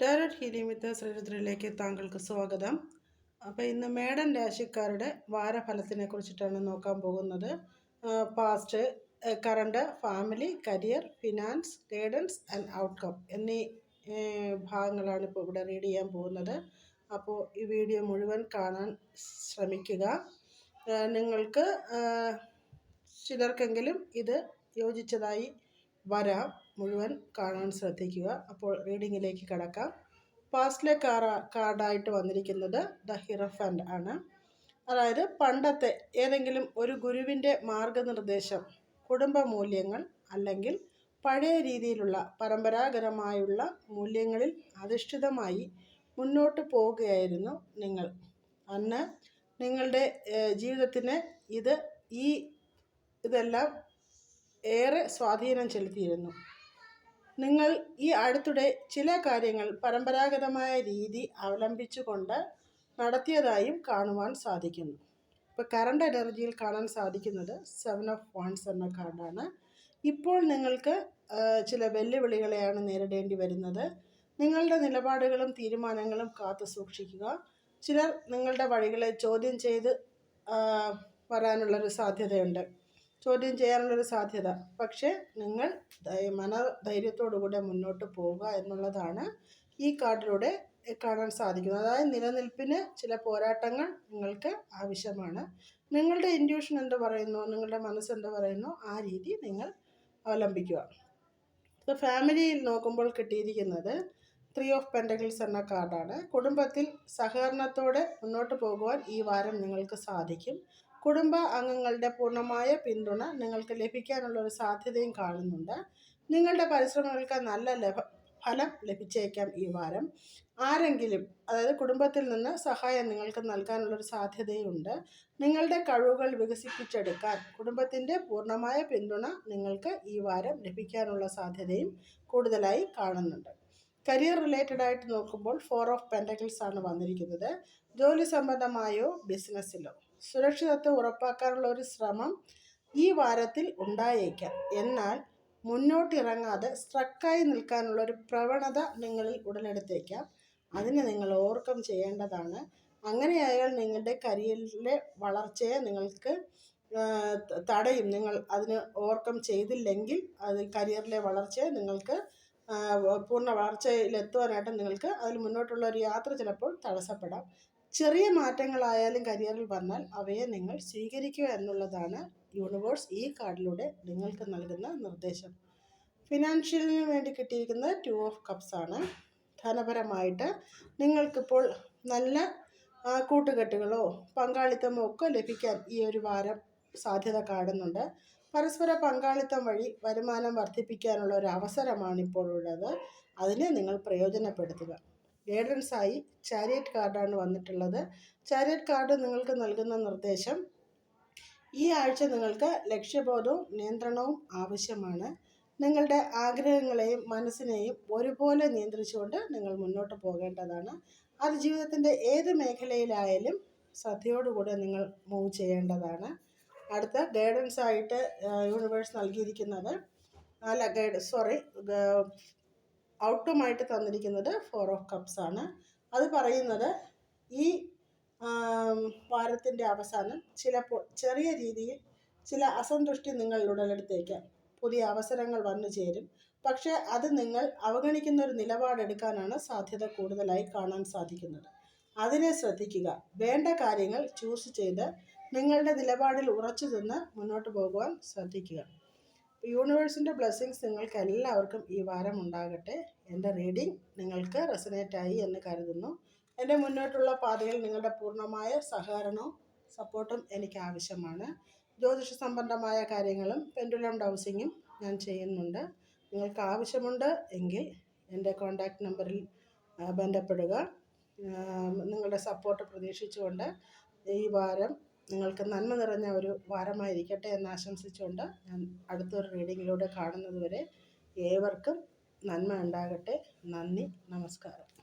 Tarot healing വിത്ത് ശ്രീരുദ്രയിലേക്ക് താങ്കൾക്ക് സ്വാഗതം. അപ്പോൾ ഇന്ന് മേഡൻ രാശിക്കാരുടെ വാരഫലത്തിനെ കുറിച്ചിട്ടാണ് നോക്കാൻ പോകുന്നത്. Past current family career finance guidance and outcome എന്നീ ഭാഗങ്ങളാണ് ഇപ്പോൾ ഇവിടെ റീഡ് ചെയ്യാൻ പോകുന്നത്. അപ്പോൾ ഈ വീഡിയോ മുഴുവൻ കാണാൻ ശ്രമിക്കുക. നിങ്ങൾക്ക് ചിലർക്കെങ്കിലും ഇത് യോജിച്ചതായി വരാം മുഴുവൻ കാണാൻ ശ്രദ്ധിക്കുക. അപ്പോൾ റീഡിങ്ങിലേക്ക് കടക്കാം. പാസ്റ്റിലെ കാറ കാർഡായിട്ട് വന്നിരിക്കുന്നത് ദ ഹിറഫൻഡ് ആണ്. അതായത് പണ്ടത്തെ ഏതെങ്കിലും ഒരു ഗുരുവിന്റെ മാർഗനിർദ്ദേശം കുടുംബ മൂല്യങ്ങൾ അല്ലെങ്കിൽ പഴയ രീതിയിലുള്ള പരമ്പരാഗതമായുള്ള മൂല്യങ്ങളിൽ അധിഷ്ഠിതമായി മുന്നോട്ട് പോവുകയായിരുന്നു നിങ്ങൾ. അന്ന് നിങ്ങളുടെ ജീവിതത്തിന് ഇത് ഈ ഇതെല്ലാം ഏറെ സ്വാധീനം ചെലുത്തിയിരുന്നു. നിങ്ങൾ ഈ അടുത്തിടെ ചില കാര്യങ്ങൾ പരമ്പരാഗതമായ രീതി അവലംബിച്ചുകൊണ്ട് നടത്തിയതായും കാണുവാൻ സാധിക്കുന്നു. ഇപ്പോൾ കറണ്ട് എനർജിയിൽ കാണാൻ സാധിക്കുന്നത് സെവൻ ഓഫ് വൺസ് എന്ന കാർഡാണ് ഇപ്പോൾ നിങ്ങൾക്ക് ചില വെല്ലുവിളികളെയാണ് നേരിടേണ്ടി വരുന്നത്. നിങ്ങളുടെ നിലപാടുകളും തീരുമാനങ്ങളും കാത്തു സൂക്ഷിക്കുക. ചിലർ നിങ്ങളുടെ വഴികളെ ചോദ്യം ചെയ്ത് വരാനുള്ളൊരു സാധ്യതയുണ്ട്. ചോദ്യം ചെയ്യാനുള്ളൊരു സാധ്യത. പക്ഷേ നിങ്ങൾ മനധൈര്യത്തോടുകൂടെ മുന്നോട്ട് പോവുക എന്നുള്ളതാണ് ഈ കാർഡിലൂടെ കാണാൻ സാധിക്കുന്നത്. അതായത് നിലനിൽപ്പിന് ചില പോരാട്ടങ്ങൾ നിങ്ങൾക്ക് ആവശ്യമാണ്. നിങ്ങളുടെ ഇൻഡ്യൂഷൻ എന്ത് പറയുന്നു നിങ്ങളുടെ മനസ്സ് എന്ത് പറയുന്നു ആ രീതി നിങ്ങൾ അവലംബിക്കുക. ഇപ്പോൾ ഫാമിലിയിൽ നോക്കുമ്പോൾ കിട്ടിയിരിക്കുന്നത് ത്രീ ഓഫ് പെൻഡകിൾസ് എന്ന കാർഡാണ് കുടുംബത്തിൽ സഹകരണത്തോടെ മുന്നോട്ട് പോകുവാൻ ഈ വാരം നിങ്ങൾക്ക് സാധിക്കും. കുടുംബ അംഗങ്ങളുടെ പൂർണമായ പിന്തുണ നിങ്ങൾക്ക് ലഭിക്കാനുള്ള ഒരു സാധ്യതയും കാണുന്നുണ്ട്. നിങ്ങളുടെ പരിശ്രമങ്ങൾക്ക് നല്ല ലഭ ഫലം ലഭിച്ചേക്കാം ഈ വാരം. ആരെങ്കിലും അതായത് കുടുംബത്തിൽ നിന്ന് സഹായം നിങ്ങൾക്ക് നൽകാനുള്ളൊരു സാധ്യതയുണ്ട്. നിങ്ങളുടെ കഴിവുകൾ വികസിപ്പിച്ചെടുക്കാൻ കുടുംബത്തിന്റെ പൂർണമായ പിന്തുണ നിങ്ങൾക്ക് ഈ വാരം ലഭിക്കാനുള്ള സാധ്യതയും കൂടുതലായി കാണുന്നുണ്ട്. കരിയർ റിലേറ്റഡ് ആയിട്ട് നോക്കുമ്പോൾ ഫോർ ഓഫ് പെന്റക്കിൾസ് ആണ് വന്നിരിക്കുന്നത്. ജോലി സംബന്ധമായോ ബിസിനസ്സിലോ? സുരക്ഷിതത്വം ഉറപ്പാക്കാനുള്ള ഒരു ശ്രമം ഈ വാരത്തിൽ ഉണ്ടായേക്കാം. എന്നാൽ മുന്നോട്ടിറങ്ങാതെ സ്ട്രക്കായി നിൽക്കാനുള്ള ഒരു പ്രവണത നിങ്ങളിൽ ഉടലെടുത്തേക്കാം. അതിന് നിങ്ങൾ ഓവർകം ചെയ്യേണ്ടതാണ്. അങ്ങനെയായാൽ നിങ്ങളുടെ കരിയറിലെ വളർച്ചയെ നിങ്ങൾക്ക് തടയും. നിങ്ങൾ അതിന് ഓവർകം ചെയ്തില്ലെങ്കിൽ അത് കരിയറിലെ വളർച്ചയെ നിങ്ങൾക്ക് പൂർണ വളർച്ചയിലെത്തുവാനായിട്ട് നിങ്ങൾക്ക് അതിൽ മുന്നോട്ടുള്ള ഒരു യാത്ര ചിലപ്പോൾ തടസ്സപ്പെടാം. ചെറിയ മാറ്റങ്ങളായാലും കരിയറിൽ വന്നാൽ അവയെ നിങ്ങൾ സ്വീകരിക്കുക എന്നുള്ളതാണ് യൂണിവേഴ്സ് ഈ കാർഡിലൂടെ നിങ്ങൾക്ക് നൽകുന്ന നിർദ്ദേശം. ഫിനാൻഷ്യലിന് വേണ്ടി കിട്ടിയിരിക്കുന്ന ടു ഓഫ് കപ്സ് ആണ്. ധനപരമായിട്ട് നിങ്ങൾക്കിപ്പോൾ നല്ല കൂട്ടുകെട്ടുകളോ പങ്കാളിത്തമോ ഒക്കെ ലഭിക്കാൻ ഈ ഒരു വാരം സാധ്യത കാണുന്നുണ്ട്. പരസ്പര പങ്കാളിത്തം വഴി വരുമാനം വർദ്ധിപ്പിക്കാനുള്ള ഒരു അവസരമാണ് ഇപ്പോഴുള്ളത് അതിനെ നിങ്ങൾ പ്രയോജനപ്പെടുത്തുക. ഗൈഡൻസായി ചാരിയറ്റ് കാർഡാണ് വന്നിട്ടുള്ളത്. ചാരിയറ്റ് കാർഡ് നിങ്ങൾക്ക് നൽകുന്ന നിർദ്ദേശം ഈ ആഴ്ച നിങ്ങൾക്ക് ലക്ഷ്യബോധവും നിയന്ത്രണവും ആവശ്യമാണ്. നിങ്ങളുടെ ആഗ്രഹങ്ങളെയും മനസ്സിനെയും ഒരുപോലെ നിയന്ത്രിച്ചുകൊണ്ട് നിങ്ങൾ മുന്നോട്ട് പോകേണ്ടതാണ്. അത് ജീവിതത്തിന്റെ ഏത് മേഖലയിലായാലും ശ്രദ്ധയോടുകൂടെ നിങ്ങൾ മൂവ് ചെയ്യേണ്ടതാണ്. അടുത്ത ഗൈഡൻസ് ആയിട്ട് യൂണിവേഴ്സ് നൽകിയിരിക്കുന്നത് അല്ല ഗൈഡ് സോറി ഔട്ടുമായിട്ട് തന്നിരിക്കുന്നത് ഫോർ ഓഫ് കപ്സ് ആണ്. അത് പറയുന്നത് ഈ വാരത്തിന്റെ അവസാനം ചിലപ്പോൾ ചെറിയ രീതിയിൽ ചില അസന്തുഷ്ടി നിങ്ങൾ ഉടലെടുത്തേക്കാം പുതിയ അവസരങ്ങൾ വന്നു ചേരും. പക്ഷേ അത് നിങ്ങൾ അവഗണിക്കുന്ന ഒരു നിലപാടെടുക്കാനാണ് സാധ്യത കൂടുതലായി കാണാൻ സാധിക്കുന്നത്. അതിനെ ശ്രദ്ധിക്കുക. വേണ്ട കാര്യങ്ങൾ ചൂസ് ചെയ്ത് നിങ്ങളുടെ നിലപാടിൽ ഉറച്ചു നിന്ന് മുന്നോട്ട് പോകുവാൻ ശ്രദ്ധിക്കുക. യൂണിവേഴ്സിന്റെ ബ്ലെസ്സിങ്സ് നിങ്ങൾക്ക് എല്ലാവർക്കും ഈ വാരം ഉണ്ടാകട്ടെ. എന്റെ റീഡിംഗ് നിങ്ങൾക്ക് റെസനേറ്റായി എന്ന് കരുതുന്നു. എന്റെ മുന്നോട്ടുള്ള പാതയിൽ നിങ്ങളുടെ പൂർണമായ സഹകരണവും സപ്പോർട്ടും എനിക്ക് ആവശ്യമാണ്. ജ്യോതിഷ സംബന്ധമായ കാര്യങ്ങളും പെൻഡുലം ഡൗസിങ്ങും ഞാൻ ചെയ്യുന്നുണ്ട്. നിങ്ങൾക്ക് ആവശ്യമുണ്ട് എങ്കിൽ എന്റെ കോൺടാക്റ്റ് നമ്പറിൽ ബന്ധപ്പെടുക. നിങ്ങളുടെ സപ്പോർട്ട് പ്രതീക്ഷിച്ചുകൊണ്ട് ഈ വാരം നിങ്ങൾക്ക് നന്മ നിറഞ്ഞ ഒരു വാരമായിരിക്കട്ടെ എന്ന് ആശംസിച്ചുകൊണ്ട് ഞാൻ അടുത്തൊരു റീഡിങ്ങിലൂടെ കാണുന്നതുവരെ ഏവർക്കും നന്മ ഉണ്ടാകട്ടെ. നന്ദി നമസ്കാരം.